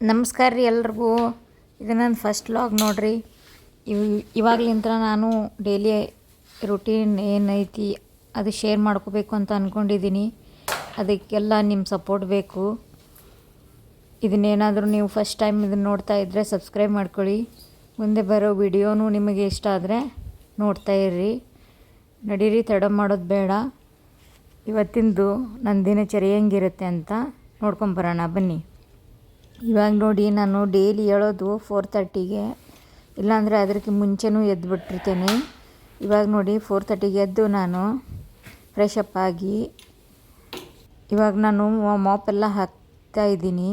ನಮಸ್ಕಾರ ರೀ ಎಲ್ರಿಗೂ. ಇದು ನನ್ನ ಫಸ್ಟ್ ಲಾಗ್ ನೋಡ್ರಿ. ಇವ್ ಇವಾಗ್ಲಿಂದ ನಾನು ಡೈಲಿ ರುಟೀನ್ ಏನೈತಿ ಅದು ಶೇರ್ ಮಾಡ್ಕೋಬೇಕು ಅಂತ ಅಂದ್ಕೊಂಡಿದ್ದೀನಿ ಅದಕ್ಕೆಲ್ಲ ನಿಮ್ಮ ಸಪೋರ್ಟ್ ಬೇಕು. ಇದನ್ನೇನಾದರೂ ನೀವು ಫಸ್ಟ್ ಟೈಮ್ ಇದನ್ನು ನೋಡ್ತಾ ಇದ್ದರೆ ಸಬ್ಸ್ಕ್ರೈಬ್ ಮಾಡ್ಕೊಳ್ಳಿ. ಮುಂದೆ ಬರೋ ವಿಡಿಯೋನು ನಿಮಗೆ ಇಷ್ಟ ಆದರೆ ನೋಡ್ತಾ ಇರ್ರಿ. ನಡೀರಿ, ತಡ ಮಾಡೋದು ಬೇಡ. ಇವತ್ತಿಂದು ನನ್ನ ದಿನಚರಿ ಹೆಂಗಿರುತ್ತೆ ಅಂತ ನೋಡ್ಕೊಂಬರೋಣ ಬನ್ನಿ. ಇವಾಗ ನೋಡಿ ನಾನು ಡೈಲಿ ಹೇಳೋದು ಫೋರ್ ತರ್ಟಿಗೆ ಇಲ್ಲಾಂದರೆ ಅದಕ್ಕೆ ಮುಂಚೆನೂ ಎದ್ದು ಬಿಟ್ಟಿರ್ತೇನೆ ಇವಾಗ ನೋಡಿ ಫೋರ್ ತರ್ಟಿಗೆ ಎದ್ದು ನಾನು ಫ್ರೆಶ್ ಅಪ್ ಆಗಿ ಇವಾಗ ನಾನು ಮಾಪ್ ಎಲ್ಲ ಹಾಕ್ತಾ ಇದ್ದೀನಿ.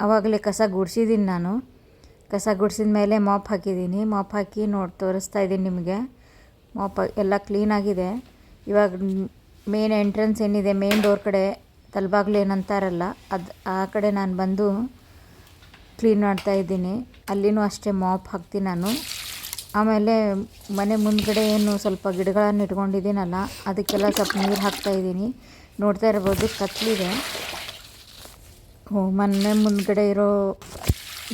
ಆವಾಗಲೇ ಕಸ ಗುಡಿಸಿದ್ದೀನಿ ನಾನು. ಕಸ ಗುಡಿಸಿದ ಮೇಲೆ ಮಾಪ್ ಹಾಕಿದ್ದೀನಿ. ಮಾಪ್ ಹಾಕಿ ನೋಡಿ ತೋರಿಸ್ತಾ ಇದ್ದೀನಿ ನಿಮಗೆ. ಮಾಪ್ ಎಲ್ಲ ಕ್ಲೀನಾಗಿದೆ ಇವಾಗ ಮೇನ್ ಎಂಟ್ರೆನ್ಸ್ ಏನಿದೆ ಮೇನ್ ಡೋರ್ ಕಡೆ ತಲಬಾಗ್ಲು ಏನಂತಾರಲ್ಲ ಅದು ಆ ಕಡೆ ನಾನು ಬಂದು ಕ್ಲೀನ್ ಮಾಡ್ತಾ ಇದ್ದೀನಿ. ಅಲ್ಲಿನೂ ಅಷ್ಟೇ ಮಾಪ್ ಹಾಕ್ತೀನಿ ನಾನು. ಆಮೇಲೆ ಮನೆ ಮುಂದ್ಗಡೆ ಏನು ಸ್ವಲ್ಪ ಗಿಡಗಳನ್ನು ಇಟ್ಕೊಂಡಿದ್ದೀನಲ್ಲ, ಅದಕ್ಕೆಲ್ಲ ಸ್ವಲ್ಪ ನೀರು ಹಾಕ್ತಾ ಇದ್ದೀನಿ. ನೋಡ್ತಾ ಇರ್ಬೋದು ಕತ್ತಲಿದೆ ಹ್ಞೂ ಮನೆ ಮುಂದ್ಗಡೆ ಇರೋ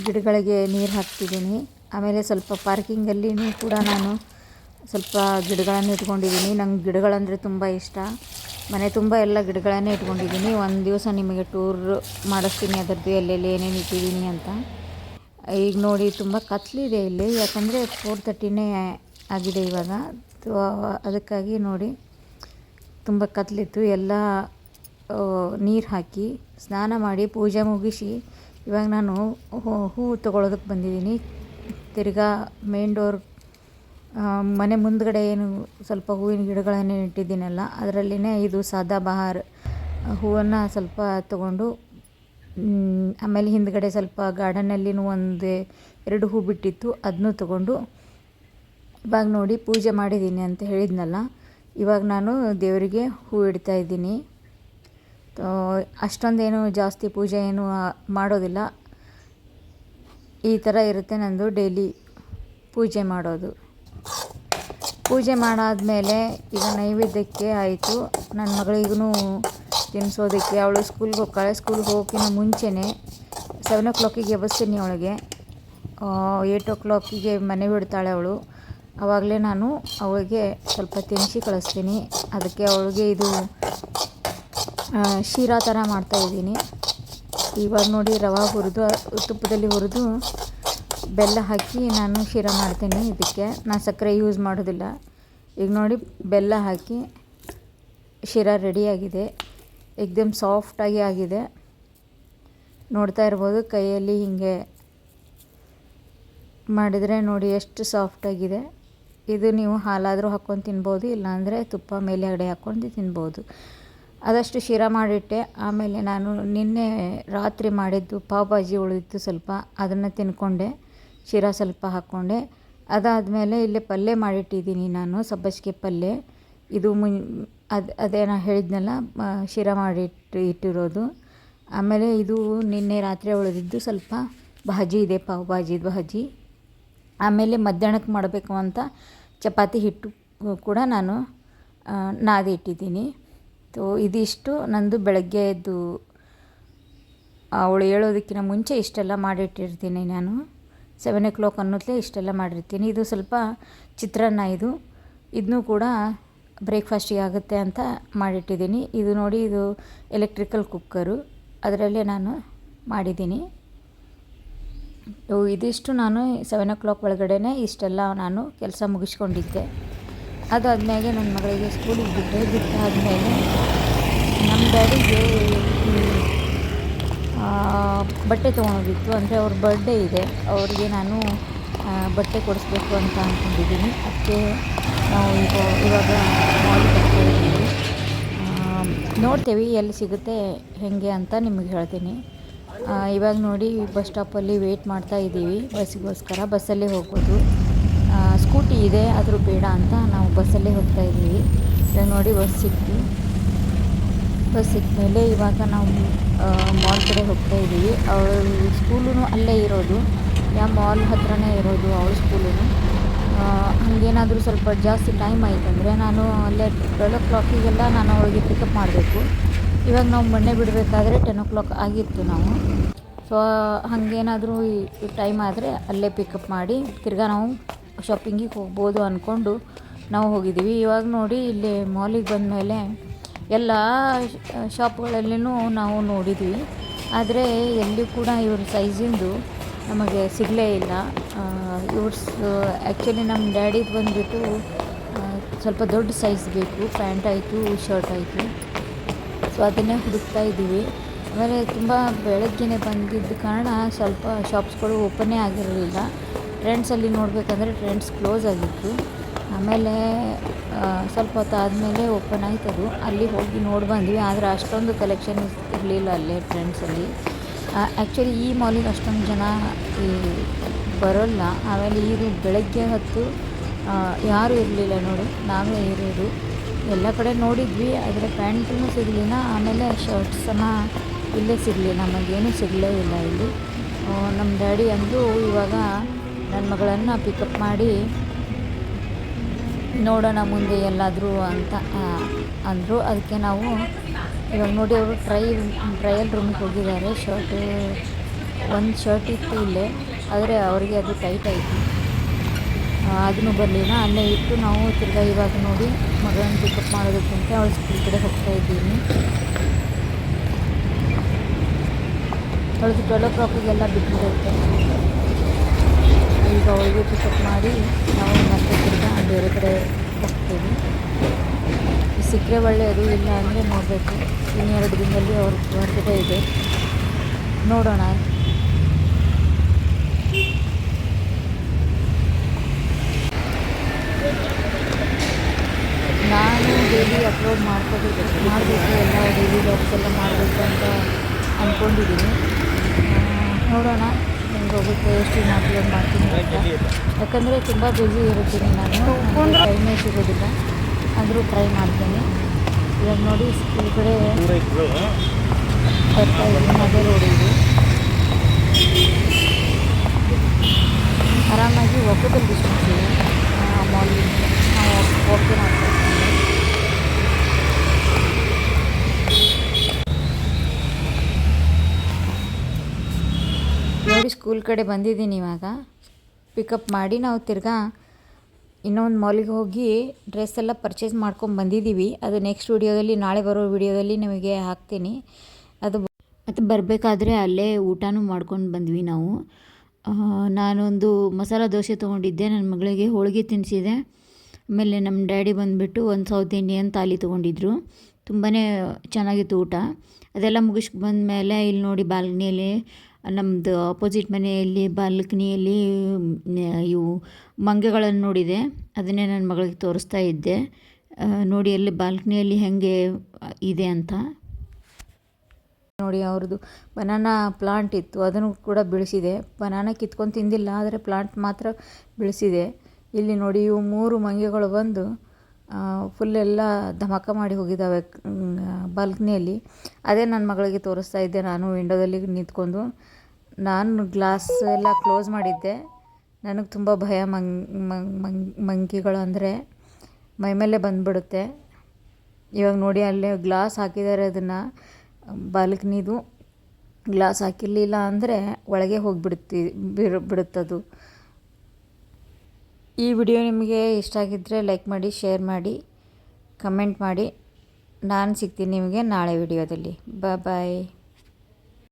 ಗಿಡಗಳಿಗೆ ನೀರು ಹಾಕ್ತಿದ್ದೀನಿ. ಆಮೇಲೆ ಸ್ವಲ್ಪ ಪಾರ್ಕಿಂಗಲ್ಲಿನೂ ಕೂಡ ನಾನು ಸ್ವಲ್ಪ ಗಿಡಗಳನ್ನು ಇಟ್ಕೊಂಡಿದ್ದೀನಿ. ನಂಗೆ ಗಿಡಗಳಂದರೆ ತುಂಬ ಇಷ್ಟ. ಮನೆ ತುಂಬ ಎಲ್ಲ ಗಿಡಗಳನ್ನೇ ಇಟ್ಕೊಂಡಿದ್ದೀನಿ. ಒಂದು ದಿವಸ ನಿಮಗೆ ಟೂರ್ ಮಾಡಿಸ್ತೀನಿ. ಅದರದ್ದು ಎಲ್ಲೆಲ್ಲಿ ಏನೇನು ಇಟ್ಟಿದ್ದೀನಿ ಅಂತ. ಈಗ ನೋಡಿ ತುಂಬ ಕತ್ಲಿದೆ ಇಲ್ಲಿ. ಯಾಕಂದರೆ ಫೋರ್ ತರ್ಟಿನೇ ಆಗಿದೆ ಇವಾಗ. ಅದಕ್ಕಾಗಿ ನೋಡಿ ತುಂಬ ಕತ್ಲಿತ್ತು. ಎಲ್ಲ ನೀರು ಹಾಕಿ ಸ್ನಾನ ಮಾಡಿ ಪೂಜೆ ಮುಗಿಸಿ ಇವಾಗ ನಾನು ಹೂವು ತೊಗೊಳೋದಕ್ಕೆ ಬಂದಿದ್ದೀನಿ. ತಿರ್ಗಾ ಮೇನ್ ಡೋರ್ ಮನೆ ಮುಂದ್ಗಡೆ ಏನು ಸ್ವಲ್ಪ ಹೂವಿನ ಗಿಡಗಳನ್ನು ಇಟ್ಟಿದ್ದೀನಲ್ಲ, ಅದರಲ್ಲಿನೇ ಇದು ಸದಾಬಹಾರ್ ಹೂವನ್ನು ಸ್ವಲ್ಪ ತಗೊಂಡು ಆಮೇಲೆ ಹಿಂದ್ಗಡೆ ಸ್ವಲ್ಪ ಗಾರ್ಡನ್ನಲ್ಲಿನೂ ಒಂದು ಎರಡು ಹೂ ಬಿಟ್ಟಿತ್ತು ಅದನ್ನು ತಗೊಂಡು ಇವಾಗ ನೋಡಿ ಪೂಜೆ ಮಾಡಿದ್ದೀನಿ ಅಂತ ಹೇಳಿದ್ನಲ್ಲ, ಇವಾಗ ನಾನು ದೇವರಿಗೆ ಹೂ ಇಡ್ತಾ ಇದ್ದೀನಿ. ಅಷ್ಟೊಂದೇನು ಜಾಸ್ತಿ ಪೂಜೆ ಏನು ಮಾಡೋದಿಲ್ಲ. ಈ ಥರ ಇರುತ್ತೆ ನಂದು ಡೈಲಿ ಪೂಜೆ ಮಾಡೋದು. ಪೂಜೆ ಮಾಡಾದಮೇಲೆ ಈಗ ನೈವೇದ್ಯಕ್ಕೆ ಆಯಿತು. ನನ್ನ ಮಗಳಿಗೂ ತಿನ್ನಿಸೋದಕ್ಕೆ ಅವಳು ಸ್ಕೂಲ್ಗೆ ಹೋಗ್ತಾಳೆ. ಸ್ಕೂಲ್ಗೆ ಹೋಗೋಕ್ಕಿಂತ ಮುಂಚೆನೇ ಸೆವೆನ್ ಓ ಕ್ಲಾಕಿಗೆ ಎಬ್ಬಿಸ್ತೀನಿ ಅವಳಿಗೆ. ಏಯ್ಟ್ ಓ ಕ್ಲಾಕಿಗೆ ಮನೆ ಬಿಡ್ತಾಳೆ ಅವಳು. ಆವಾಗಲೇ ನಾನು ಅವಳಿಗೆ ಸ್ವಲ್ಪ ತಿನ್ನಿಸಿ ಕಳಿಸ್ತೀನಿ. ಅದಕ್ಕೆ ಅವಳಿಗೆ ಇದು ಶೀರಾ ಥರ ಮಾಡ್ತಾಯಿದ್ದೀನಿ ಇವಾಗ ನೋಡಿ ರವೆ ಹುರಿದು, ತುಪ್ಪದಲ್ಲಿ ಹುರಿದು ಬೆಲ್ಲ ಹಾಕಿ ನಾನು ಶಿರ ಮಾಡ್ತೀನಿ ಇದಕ್ಕೆ. ನಾನು ಸಕ್ಕರೆ ಯೂಸ್ ಮಾಡೋದಿಲ್ಲ. ಈಗ ನೋಡಿ, ಬೆಲ್ಲ ಹಾಕಿ ಶಿರ ರೆಡಿಯಾಗಿದೆ ಎಕ್ದಮ್ ಸಾಫ್ಟಾಗಿ ಆಗಿದೆ. ನೋಡ್ತಾ ಇರ್ಬೋದು, ಕೈಯಲ್ಲಿ ಹೀಗೆ ಮಾಡಿದರೆ ನೋಡಿ ಎಷ್ಟು ಸಾಫ್ಟಾಗಿದೆ ಇದು ನೀವು ಹಾಲಾದರೂ ಹಾಕ್ಕೊಂಡು ತಿನ್ಬೋದು, ಇಲ್ಲಾಂದರೆ ತುಪ್ಪ ಮೇಲೆ ಅಡೆ ಹಾಕ್ಕೊಂಡು ತಿನ್ಬೋದು. ಆದಷ್ಟು ಶಿರ ಮಾಡಿಟ್ಟೆ. ಆಮೇಲೆ ನಾನು ನಿನ್ನೆ ರಾತ್ರಿ ಮಾಡಿದ್ದು ಪಾವ್ ಭಾಜಿ ಉಳಿದಿತ್ತು ಸ್ವಲ್ಪ, ಅದನ್ನು ತಿನ್ಕೊಂಡೆ. ಶಿರಾ ಸ್ವಲ್ಪ ಹಾಕ್ಕೊಂಡೆ ಅದಾದಮೇಲೆ ಇಲ್ಲಿ ಪಲ್ಯ ಮಾಡಿಟ್ಟಿದ್ದೀನಿ ನಾನು, ಸಬ್ಬಸಿಗೆ ಪಲ್ಯ ಇದು ಮುನ್, ಅದು, ಅದೇ ನಾನು ಹೇಳಿದ್ನಲ್ಲ ಶಿರಾ ಮಾಡಿಟ್ಟು, ಇಟ್ಟಿರೋದು. ಆಮೇಲೆ ಇದು ನಿನ್ನೆ ರಾತ್ರಿ ಉಳಿದಿದ್ದು ಸ್ವಲ್ಪ ಭಾಜಿ ಇದೆ, ಪಾವ್ ಭಾಜಿದು ಭಾಜಿ ಆಮೇಲೆ ಮಧ್ಯಾಹ್ನಕ್ಕೆ ಮಾಡಬೇಕು ಅಂತ ಚಪಾತಿ ಹಿಟ್ಟು ಕೂಡ ನಾನು ನಾದಿ ಇಟ್ಟಿದ್ದೀನಿ. ತೊ, ಇದಿಷ್ಟು. ನಂದು ಬೆಳಗ್ಗೆ ಎದ್ದು ಅವಳು ಹೇಳೋದಕ್ಕಿಂತ ಮುಂಚೆ ಇಷ್ಟೆಲ್ಲ ಮಾಡಿಟ್ಟಿರ್ತೀನಿ ನಾನು. ಸೆವೆನ್ ಓ ಕ್ಲಾಕ್ ಅನ್ನೋತ್ಲೇ ಇಷ್ಟೆಲ್ಲ ಮಾಡಿರ್ತೀನಿ. ಇದು ಸ್ವಲ್ಪ ಚಿತ್ರಾನ್ನ ಇದು. ಇದನ್ನೂ ಕೂಡ ಬ್ರೇಕ್ಫಾಸ್ಟಿಗೆ ಆಗುತ್ತೆ ಅಂತ ಮಾಡಿಟ್ಟಿದ್ದೀನಿ. ಇದು ನೋಡಿ, ಇದು ಎಲೆಕ್ಟ್ರಿಕಲ್ ಕುಕ್ಕರು ಅದರಲ್ಲೇ ನಾನು ಮಾಡಿದ್ದೀನಿ. ಇದಿಷ್ಟು ನಾನು ಸೆವೆನ್ ಓ ಕ್ಲಾಕ್ ಒಳಗಡೆ ಇಷ್ಟೆಲ್ಲ ನಾನು ಕೆಲಸ ಮುಗಿಸ್ಕೊಂಡಿದ್ದೆ. ಅದಾದಮೇಲೆ ನನ್ನ ಮಗಳಿಗೆ ಸ್ಕೂಲಿಗೆ ಬಿಟ್ಟೆ ಬಿಟ್ಟಾದಮೇಲೆ ನಮ್ಮ ಡ್ಯಾಡಿಗೆ ಬಟ್ಟೆ ತೊಗೊಂಡೋಗಿತ್ತು. ಅಂದರೆ ಅವ್ರ ಬರ್ಡೇ ಇದೆ. ಅವ್ರಿಗೆ ನಾನು ಬಟ್ಟೆ ಕೊಡಿಸ್ಬೇಕು ಅಂತ ಅಂದ್ಕೊಂಡಿದ್ದೀನಿ ಅದಕ್ಕೆ ನಾವು ಈಗ ಇವಾಗ ಇದ್ದೀವಿ. ನೋಡ್ತೇವೆ ಎಲ್ಲಿ ಸಿಗುತ್ತೆ, ಹೇಗೆ ಅಂತ ನಿಮಗೆ ಹೇಳ್ತೀನಿ. ಇವಾಗ ನೋಡಿ, ಬಸ್ ಸ್ಟಾಪಲ್ಲಿ ವೆಯ್ಟ್ ಮಾಡ್ತಾ ಇದ್ದೀವಿ. ಬಸ್ಸಿಗೋಸ್ಕರ ಬಸ್ಸಲ್ಲೇ ಹೋಗ್ಬೋದು. ಸ್ಕೂಟಿ ಇದೆ, ಆದರೂ ಬೇಡ ಅಂತ ನಾವು ಬಸ್ಸಲ್ಲೇ ಹೋಗ್ತಾ ಇದ್ದೀವಿ. ಇವಾಗ ನೋಡಿ, ಬಸ್ ಸಿಕ್ತು. ಬಸ್ ಸಿಕ್ಕ ಮೇಲೆ ಇವಾಗ ನಾವು ಮಾಲ್ ಕಡೆ ಹೋಗ್ತಾ ಇದ್ದೀವಿ ಅವಳು ಸ್ಕೂಲೂ ಅಲ್ಲೇ ಇರೋದು. ಯಾವ ಮಾಲ್ ಹತ್ರನೇ ಇರೋದು ಅವಳ ಸ್ಕೂಲೂ ಹಾಗೇನಾದರೂ ಸ್ವಲ್ಪ ಜಾಸ್ತಿ ಟೈಮ್ ಆಯ್ತಂದರೆ ನಾನು ಅಲ್ಲೇ ಟ್ವೆಲ್ ಓ ಕ್ಲಾಕಿಗೆಲ್ಲ ನಾನು ಅವಳಿಗೆ ಪಿಕಪ್ ಮಾಡಬೇಕು. ಇವಾಗ ನಾವು ಮೊನ್ನೆ ಬಿಡಬೇಕಾದ್ರೆ ಟೆನ್ ಓ ಕ್ಲಾಕ್ ಆಗಿತ್ತು ನಾವು. ಸೊ ಸೊ ಹಾಗೇನಾದರೂ ಟೈಮ್ ಆದರೆ ಅಲ್ಲೇ ಪಿಕಪ್ ಮಾಡಿ ತಿರ್ಗಾ ನಾವು ಶಾಪಿಂಗಿಗೆ ಹೋಗ್ಬೋದು ಅಂದ್ಕೊಂಡು ನಾವು ಹೋಗಿದ್ದೀವಿ. ಇವಾಗ ನೋಡಿ ಇಲ್ಲಿ ಮಾಲಿಗೆ ಬಂದಮೇಲೆ ಎಲ್ಲ ಶಾಪ್ಗಳಲ್ಲಿನೂ ನಾವು ನೋಡಿದ್ವಿ. ಆದರೆ ಎಲ್ಲಿ ಕೂಡ ಇವ್ರ ಸೈಜಿಂದು ನಮಗೆ ಸಿಗಲೇ ಇಲ್ಲ. ಇವ್ರ ಆ್ಯಕ್ಚುಲಿ ನಮ್ಮ ಡ್ಯಾಡಿದು ಬಂದುಬಿಟ್ಟು ಸ್ವಲ್ಪ ದೊಡ್ಡ ಸೈಜ್ ಬೇಕು. ಪ್ಯಾಂಟ್ ಆಯಿತು, ಶರ್ಟ್ ಆಯಿತು. ಸೊ ಅದನ್ನೇ ಹುಡುಕ್ತಾ ಇದ್ದೀವಿ. ಆಮೇಲೆ ತುಂಬ ಬೆಳಗ್ಗೆನೇ ಬಂದಿದ್ದ ಕಾರಣ ಸ್ವಲ್ಪ ಶಾಪ್ಸ್ಗಳು ಓಪನ್ನೇ ಆಗಿರಲಿಲ್ಲ. ಟ್ರೆಂಡ್ಸಲ್ಲಿ ನೋಡಬೇಕಂದ್ರೆ ಟ್ರೆಂಡ್ಸ್ ಕ್ಲೋಸ್ ಆಗಿತ್ತು. ಆಮೇಲೆ ಸ್ವಲ್ಪ ಹೊತ್ತು ಆದಮೇಲೆ ಓಪನ್ ಅದು. ಅಲ್ಲಿ ಹೋಗಿ ನೋಡಿ ಬಂದ್ವಿ. ಆದರೆ ಅಷ್ಟೊಂದು ಕಲೆಕ್ಷನ್ ಇರಲಿಲ್ಲ ಅಲ್ಲೇ ಟ್ರೆಂಡ್ಸಲ್ಲಿ ಆ್ಯಕ್ಚುಲಿ ಈ ಮಾಲಿಗೆ ಅಷ್ಟೊಂದು ಜನ, ಈ, ಬರೋಲ್ಲ. ಆಮೇಲೆ ಇದು ಬೆಳಗ್ಗೆ ಹೊತ್ತು ಯಾರೂ ಇರಲಿಲ್ಲ ನೋಡಿ. ನಾವೇ ಇರೋದು. ಎಲ್ಲ ಕಡೆ ನೋಡಿದ್ವಿ. ಆದರೆ ಪ್ಯಾಂಟೂ ಸಿಗಲಿಲ್ಲ. ಆಮೇಲೆ ಶರ್ಟ್ಸನ್ನು ಇಲ್ಲೇ ಸಿಗಲಿ ನಮಗೇನು ಸಿಗಲೇ ಇಲ್ಲ ಇಲ್ಲಿ. ನಮ್ಮ ಡ್ಯಾಡಿ ಅಂದು ಇವಾಗ ನನ್ನ ಮಗಳನ್ನು ಪಿಕಪ್ ಮಾಡಿ ನೋಡೋಣ ಮುಂದೆ ಎಲ್ಲಾದರೂ ಅಂತ ಅಂದರು. ಅದಕ್ಕೆ ನಾವು ಇವಾಗ ನೋಡಿ ಅವರು ಟ್ರೈ, ಟ್ರಯಲ್ ರೂಮಿಗೆ ಹೋಗಿದ್ದಾರೆ. ಶರ್ಟ್, ಒಂದು ಶರ್ಟ್ ಇತ್ತು ಇಲ್ಲೇ, ಆದರೆ ಅವರಿಗೆ ಅದು ಟೈಟ್ ಆಯಿತು. ಅದನ್ನು ಬರಲಿಲ್ಲ. ಅಲ್ಲೇ ಇಟ್ಟು ನಾವು ತಿರ್ಗಾ ಇವಾಗ ನೋಡಿ ಮಗಳನ್ನು ಪಿಕಪ್ ಮಾಡೋದಕ್ಕಿಂತ ಅವಳ ಸ್ಕೂಲ್ ಕಡೆ ಹೋಗ್ತಾ ಇದ್ದೀನಿ. ಅವಳದು ಟ್ವೆಲ್ ಓ ಕ್ಲಾಕಿಗೆಲ್ಲ ಬಿಟ್ಟಿರುತ್ತೆ ಈಗ ಅವಳಿಗೆ ಪಿಕಪ್ ಮಾಡಿ ನಾವು ಬೇರೆ ಕಡೆ ಹೋಗ್ತೀವಿ ಸಿಕ್ಕರೆ ಒಳ್ಳೆಯದು ಇಲ್ಲ ಅಂದರೆ ನೋಡಬೇಕು. ಇನ್ನೆರಡು ದಿನದಲ್ಲಿ ಅವ್ರ ಹೊರಗಡೆ ಇದೆ. ನೋಡೋಣ. ನಾನು ಡೈಲಿ ಅಪ್ಲೋಡ್ ಮಾಡ್ಕೋಬೇಕು ಮಾಡಬೇಕು, ಎಲ್ಲ ಡೈಲಿ ವ್ಲಾಗ್ಸ್ ಎಲ್ಲ ಮಾಡಬೇಕು ಅಂತ ಅಂದ್ಕೊಂಡಿದ್ದೀನಿ ನೋಡೋಣ. ಹೋಗುತ್ತೆ, ಎಷ್ಟು ದಿನ ಅಪ್ಲೋಡ್ ಮಾಡ್ತೀನಿ ಯಾಕಂದರೆ ತುಂಬ ಬ್ಯುಸಿ ಇರುತ್ತೀನಿ ನಾನು. ಟೈಮೇ ಸಿಗೋದಿಲ್ಲ. ಆದರೂ ಟ್ರೈ ಮಾಡ್ತೀನಿ. ಇವಾಗ ನೋಡಿ ಈ ಕಡೆ ಬರ್ತಾ ಇದ್ದೀನಿ, ಅದೇ ಆರಾಮಾಗಿ ಒಬ್ಬದಲ್ಲಿ ಡಿಸ್ಟೆನ್ಸ್ ಇದೆ. ಮಾಲಿಂದ ನಾವು ಹೋಗ್ತೀವಿ ಮಾಡ್ತಾ ನೋಡಿ ಸ್ಕೂಲ್ ಕಡೆ ಬಂದಿದ್ದೀನಿ ಇವಾಗ. ಪಿಕಪ್ ಮಾಡಿ ನಾವು ತಿರ್ಗಾ ಇನ್ನೊಂದು ಮಾಲಿಗೆ ಹೋಗಿ ಡ್ರೆಸ್ ಎಲ್ಲ ಪರ್ಚೇಸ್ ಮಾಡ್ಕೊಂಡು ಬಂದಿದ್ದೀವಿ ಅದು ನೆಕ್ಸ್ಟ್ ವೀಡಿಯೋದಲ್ಲಿ, ನಾಳೆ ಬರೋ ವೀಡಿಯೋದಲ್ಲಿ ನಿಮಗೆ ಹಾಕ್ತೀನಿ. ಅದು ಮತ್ತು ಬರಬೇಕಾದ್ರೆ ಅಲ್ಲೇ ಊಟನೂ ಮಾಡ್ಕೊಂಡು ಬಂದ್ವಿ ನಾವು. ನಾನೊಂದು ಮಸಾಲ ದೋಸೆ ತೊಗೊಂಡಿದ್ದೆ ನನ್ನ ಮಗಳಿಗೆ ಹೋಳಿಗೆ ತಿನ್ನಿಸಿದೆ ಆಮೇಲೆ ನಮ್ಮ ಡ್ಯಾಡಿ ಬಂದುಬಿಟ್ಟು ಒಂದು ಸೌತ್ ಇಂಡಿಯನ್ ತಾಲಿ ತೊಗೊಂಡಿದ್ರು. ತುಂಬಾ ಚೆನ್ನಾಗಿತ್ತು ಊಟ. ಅದೆಲ್ಲ ಮುಗಿಸ್ಕೊ ಬಂದಮೇಲೆ ಇಲ್ಲಿ ನೋಡಿ ಬಾಲ್ಕನಿಯಲ್ಲಿ ನಮ್ಮದು ಅಪೋಸಿಟ್ ಮನೆಯಲ್ಲಿ, ಬಾಲ್ಕನಿಯಲ್ಲಿ ಇವು ಮಂಗೆಗಳನ್ನು ನೋಡಿದೆ. ಅದನ್ನೇ ನನ್ನ ಮಗಳಿಗೆ ತೋರಿಸ್ತಾ ಇದ್ದೆ. ನೋಡಿ ಅಲ್ಲಿ ಬಾಲ್ಕನಿಯಲ್ಲಿ ಹೇಗೆ ಇದೆ ಅಂತ. ನೋಡಿ ಅವ್ರದ್ದು ಬನಾನಾ ಪ್ಲಾಂಟ್ ಇತ್ತು. ಅದನ್ನು ಕೂಡ ಬೆಳೆಸಿದೆ. ಬನಾನಾ ಕಿತ್ಕೊಂಡು ತಿಂದಿಲ್ಲ, ಆದರೆ ಪ್ಲಾಂಟ್ ಮಾತ್ರ ಬೆಳೆಸಿದೆ. ಇಲ್ಲಿ ನೋಡಿ ಇವು ಮೂರು ಮಂಗೆಗಳು ಬಂದು ಫುಲ್ ಎಲ್ಲ ಧಮಾಕ ಮಾಡಿ ಹೋಗಿದ್ದಾವೆ ಬಾಲ್ಕನಿಯಲ್ಲಿ ಅದೇ ನನ್ನ ಮಗಳಿಗೆ ತೋರಿಸ್ತಾ ಇದ್ದೆ, ನಾನು ವಿಂಡೋದಲ್ಲಿ ನಿಂತ್ಕೊಂಡು. ನಾನು ಗ್ಲಾಸ್ ಎಲ್ಲ ಕ್ಲೋಸ್ ಮಾಡಿದ್ದೆ. ನನಗೆ ತುಂಬ ಭಯ ಮಂಗ್ ಮಂಕಿಗಳು ಅಂದರೆ ಮೈಮೇಲೆ ಬಂದುಬಿಡುತ್ತೆ. ಇವಾಗ ನೋಡಿ ಅಲ್ಲೇ ಗ್ಲಾಸ್ ಹಾಕಿದ್ದಾರೆ ಅದನ್ನು. ಬಾಲ್ಕನಿದು ಗ್ಲಾಸ್ ಹಾಕಿರಲಿಲ್ಲ ಅಂದರೆ ಒಳಗೆ ಹೋಗಿಬಿಡುತ್ತಿ ಬಿರು ಬಿಡುತ್ತದು. ಈ ವಿಡಿಯೋ ನಿಮಗೆ ಇಷ್ಟ ಆಗಿದ್ದರೆ ಲೈಕ್ ಮಾಡಿ, ಶೇರ್ ಮಾಡಿ, ಕಮೆಂಟ್ ಮಾಡಿ. ನಾನು ಸಿಗ್ತೀನಿ ನಿಮಗೆ ನಾಳೆ ವಿಡಿಯೋದಲ್ಲಿ. ಬಾಯ್